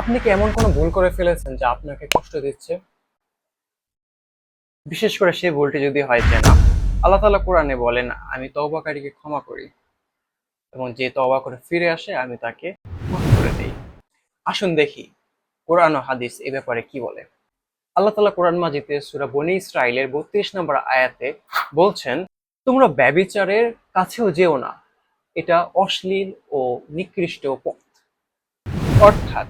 আপনি কি এমন কোনো ভুল করে ফেলেছেন যা আপনাকে কষ্ট দিচ্ছে? বিশেষ করে সেই ভুলটি যদি হয় যে না, আল্লাহ তাআলা কোরআনে বলেন, আমি তওবাকারীকে ক্ষমা করি এবং যে তওবা করে ফিরে আসে, আমি তাকে করে দিই। আসুন দেখি, কোরআন ও হাদিস এ ব্যাপারে কি বলে? আল্লাহ তাআলা কোরআন মাজিদে সূরা বনি ইসরাইলের বত্রিশ নম্বর আয়াতে বলছেন, তোমরা ব্যবিচারের কাছেও যেও না, এটা অশ্লীল ও নিকৃষ্ট পথ। অর্থাৎ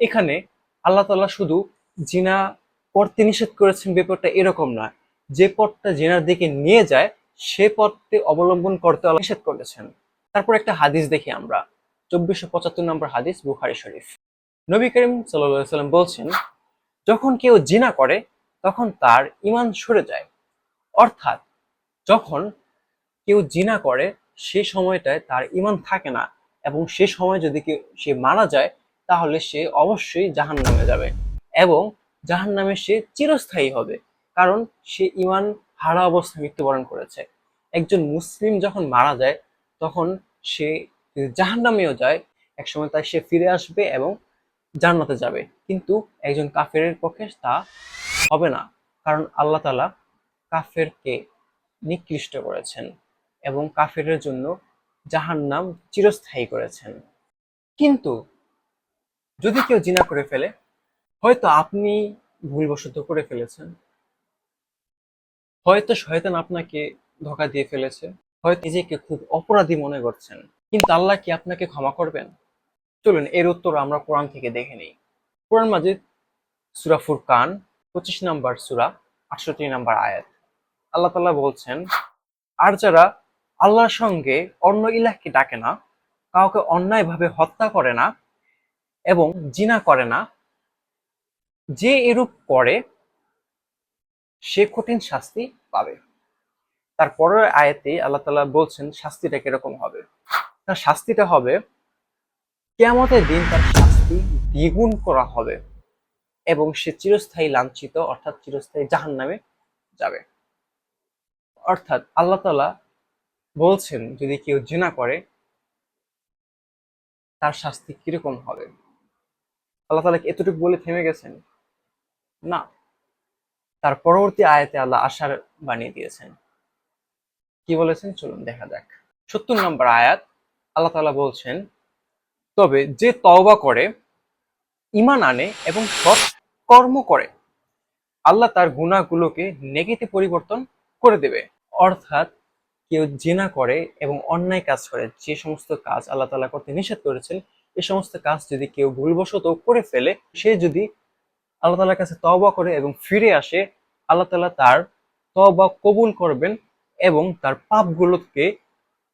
এখানে আল্লাহ তাআলা শুধু জিনা করতে নিষেধ করেছেন, ব্যাপারটা এরকম নয়। যে পথটা জেনার দিকে নিয়ে যায়, সে পথটি অবলম্বন করতে নিষেধ করেছেন। তারপর একটা হাদিস দেখি আমরা, চব্বিশশো পঁচাত্তর নম্বর হাদিস, বুখারি শরীফ। নবী করিম সাল্লাম বলছেন, যখন কেউ জিনা করে, তখন তার ইমান সরে যায়। অর্থাৎ, যখন কেউ জিনা করে, সে সময়টায় তার ইমান থাকে না এবং সে সময় যদি কেউ, সে মারা যায় তাহলে সে অবশ্যই জাহান নামে যাবে এবং জাহান নামে সে চিরস্থায়ী হবে কারণ সে ইমান হারা অবস্থায় মৃত্যুবরণ করেছে। একজন মুসলিম যখন মারা যায়, তখন সে জাহান নামেও যায়, একসময় তাই সে ফিরে আসবে এবং জান্নাতে যাবে। কিন্তু একজন কাফেরের পক্ষে তা হবে না, কারণ আল্লাহ তালা কাফেরকে নিকৃষ্ট করেছেন এবং কাফেরের জন্য জাহান্নাম চিরস্থায়ী করেছেন। কিন্তু যদি কেউ জিনা করে ফেলে, হয়তো আপনি ভুলবশত করে ফেলেছেন। হয়তো শয়তান আপনাকে ধোকা দিয়ে ফেলেছে। হয়তো নিজেকে খুব অপরাধী মনে করছেন। কিন্তু আল্লাহ কি আপনাকে ক্ষমা করবেন? চলুন, এর উত্তর আমরা কোরআন থেকে দেখে নিই। কোরআন মাজিদ, সুরা ফুরকান, পঁচিশ নম্বর সুরা, আটষট্টি নম্বর আয়াত। আল্লাহ তাআলা বলছেন, আর যারা আল্লাহর সঙ্গে অন্য ইলাহকে ডাকে না, কাউকে অন্যায়ভাবে হত্যা করে না এবং জিনা করে না, যে এরূপ করে, সে কঠিন শাস্তি পাবে। তার পরের আয়াতে আল্লাহ তালা বলছেন, শাস্তিটা কীরকম হবে? তার শাস্তিটা হবে, কেয়ামতের দিন তার শাস্তি দ্বিগুণ করা হবে এবং সে চিরস্থায়ী লাঞ্ছিত, অর্থাৎ চিরস্থায়ী জাহান নামে যাবে। অর্থাৎ আল্লাহ তালা বলছেন, যদি কেউ জিনা করে, তার শাস্তি কীরকম হবে? আল্লাহ তাআলা কি এতটুকু বলে থেমে গেছেন? না। তার পরবর্তী আয়াতে আল্লাহ আশার বানিয়ে দিয়েছেন। কি বলেছেন? চলুন দেখা যাক। সত্তর নম্বর আয়াত, আল্লাহ তাআলা বলছেন, তবে যে তওবা করে ইমান আনে এবং সৎ কর্ম করে, আল্লাহ তার গুণাগুলোকে নেগেতে পরিবর্তন করে দেবে। অর্থাৎ কেউ জেনা করে এবং অন্যায় কাজ করে, যে সমস্ত কাজ আল্লাহ তালা করতে নিষেধ করেছেন এই সমস্ত কাজ যদি কেউ ভুলবশত করে ফেলে, সে যদি আল্লাহ তাআলার কাছে তওবা করে এবং ফিরে আসে, আল্লাহ তাআলা তার তওবা কবুল করবেন এবং তার পাপগুলোকে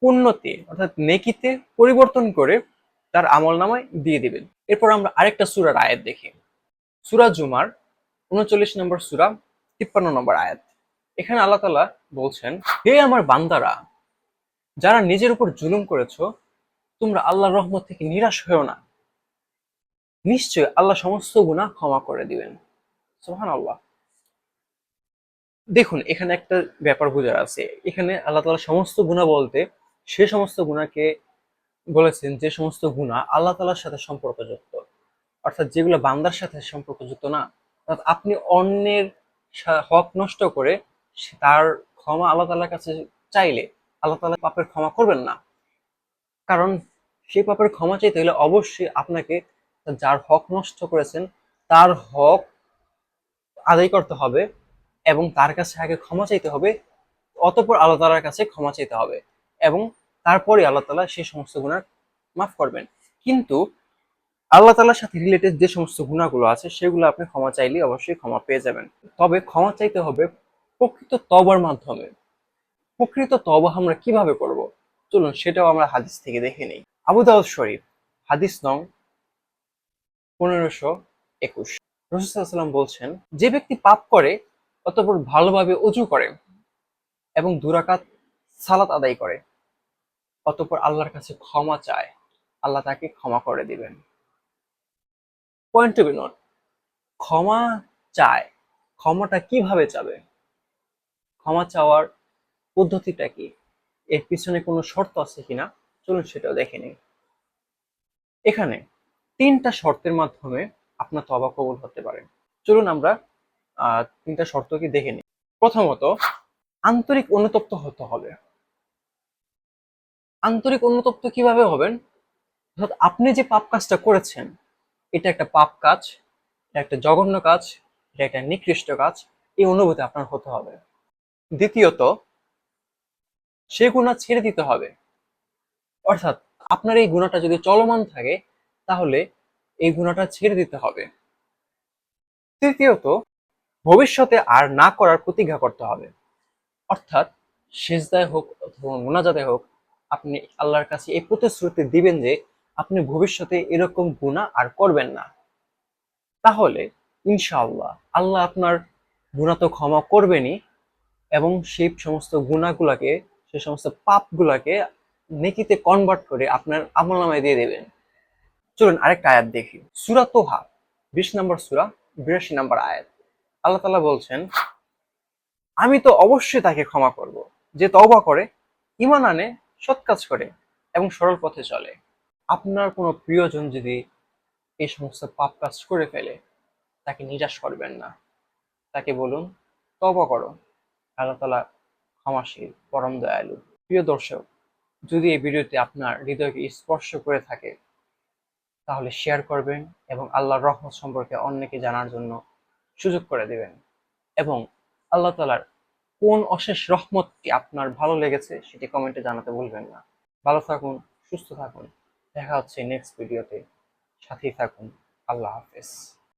পুণ্যতে অর্থাৎ নেকিতে পরিবর্তন করে তার আমল নামায় দিয়ে দিবেন। এরপর আমরা আরেকটা সুরার আয়াত দেখি। সুরা জুমার উনচল্লিশ নম্বর সুরা, তিপ্পান্ন নম্বর আয়াত। এখানে আল্লাহ তাআলা বলছেন, হে আমার বান্দারা, যারা নিজের উপর জুলুম করেছ তোমরা আল্লাহর রহমত থেকে নিরাশ হয়েও না। নিশ্চয় আল্লাহ সমস্ত গুনাহ ক্ষমা করে দিবেন। সোহান আল্লাহ দেখুন, এখানে একটা ব্যাপার বোঝার আছে। এখানে আল্লাহ তাআলা সমস্ত গুনাহ বলতে, সে সমস্ত গুনাহকে বলেছেন যে সমস্ত গুনাহ আল্লাহ তাআলার সাথে সম্পর্কযুক্ত। অর্থাৎ যেগুলো বান্দার সাথে সম্পর্কযুক্ত না, অর্থাৎ আপনি অন্যের হক নষ্ট করে তার ক্ষমা আল্লাহ তাআলার কাছে চাইলে আল্লাহ তাআলা পাপের ক্ষমা করবেন না। কারণ সেই পাপের ক্ষমা চাইতে হলে অবশ্যই আপনাকে যার হক নষ্ট করেছেন, তার হক আদায় করতে হবে এবং তার কাছে আগে ক্ষমা চাইতে হবে, অতপর আল্লাহ তাআলার কাছে ক্ষমা চাইতে হবে এবং তারপরে আল্লাহ তাআলা সেই সমস্ত গুনাহ মাফ করবেন। কিন্তু আল্লাহ তাআলার সাথে রিলেটেড যে সমস্ত গুণাগুলো আছে, সেগুলো আপনি ক্ষমা চাইলে অবশ্যই ক্ষমা পেয়ে যাবেন। তবে ক্ষমা চাইতে হবে প্রকৃত তবার মাধ্যমে। প্রকৃত তবা আমরা কীভাবে করব? চলুন সেটাও আমরা হাদিস থেকে দেখে নেই। আবু দাউদ শরীফ, হাদিস নং পনেরোশো একুশ। রসুলাম বলছেন, যে ব্যক্তি পাপ করে, অতঃপর ভালোভাবে অজু করে এবং দুরাকাত সালাত আদায় করে, অতঃপর আল্লাহর কাছে ক্ষমা চায়, আল্লাহ তাকে ক্ষমা করে দিবেন। পয়েন্ট টু বি নোট ক্ষমা চায়, ক্ষমাটা কীভাবে চাবে? ক্ষমা চাওয়ার পদ্ধতিটা কি? এর পিছনে কোনো শর্ত আছে কিনা? চলুন সেটাও দেখে নিই। এখানে তিনটা শর্তের মাধ্যমে আপনার তবা কবুল হতে পারে। চলুন আমরা তিনটা শর্ত কি দেখে নিই। প্রথমত, আন্তরিক অনুতপ্ত হতে হবে। আন্তরিক অনুতপ্ত কীভাবে হবেন? অর্থাৎ আপনি যে পাপ কাজটা করেছেন, এটা একটা পাপ কাজ, এটা একটা জঘন্য কাজ, এটা একটা নিকৃষ্ট কাজ, এই অনুভূতি আপনার হতে হবে। দ্বিতীয়ত, সে গুণা ছেড়ে দিতে হবে। অর্থাৎ আপনার এই গুণাটা যদি চলমান থাকে, তাহলে এই গুণাটা ছেড়ে দিতে হবে। তৃতীয়ত, ভবিষ্যতে আর না করার প্রতিজ্ঞা করতে হবে। অর্থাৎ সেজদায় হোক অথবা মোনাজাতে হোক, আপনি আল্লাহর কাছে এই প্রতিশ্রুতি দিবেন যে আপনি ভবিষ্যতে এরকম গুণা আর করবেন না। তাহলে ইনশাআল্লাহ আল্লাহ আপনার গুণা তো ক্ষমা করবেনই এবং সেই সমস্ত গুণাগুলাকে সে সমস্ত পাপগুলাকে নেকিতে কনভার্ট করে আপনার আমল নামায় দিয়ে দেবেন। চলুন আরেকটা আয়াত দেখি। সুরা তোহা, বিশ নম্বর সুরা, বিরাশি নম্বর আয়াত। আল্লাহ তালা বলছেন, আমি তো অবশ্যই তাকে ক্ষমা করব, যে তওবা করে ইমান আনে, সৎ কাজ করে এবং সরল পথে চলে। আপনার কোনো প্রিয়জন যদি এই সমস্ত পাপ কাজ করে ফেলে, তাকে নিরাশ করবেন না। তাকে বলুন তবা করো। আল্লাহ তালা ক্ষমাশীল, পরম দয়ালু। প্রিয় দর্শক যদি এই ভিডিওটি আপনার হৃদয়কে স্পর্শ করে থাকে, তাহলে শেয়ার করবেন এবং আল্লাহর রহমত সম্পর্কে অন্যকে জানার জন্য সুযোগ করে দেবেন। এবং আল্লাহ তালার কোন অশেষ রহমতটি আপনার ভালো লেগেছে সেটি কমেন্টে জানাতে ভুলবেন না। ভালো থাকুন, সুস্থ থাকুন। দেখা হচ্ছে নেক্সট ভিডিওতে সাথেই থাকুন। আল্লাহ হাফেজ।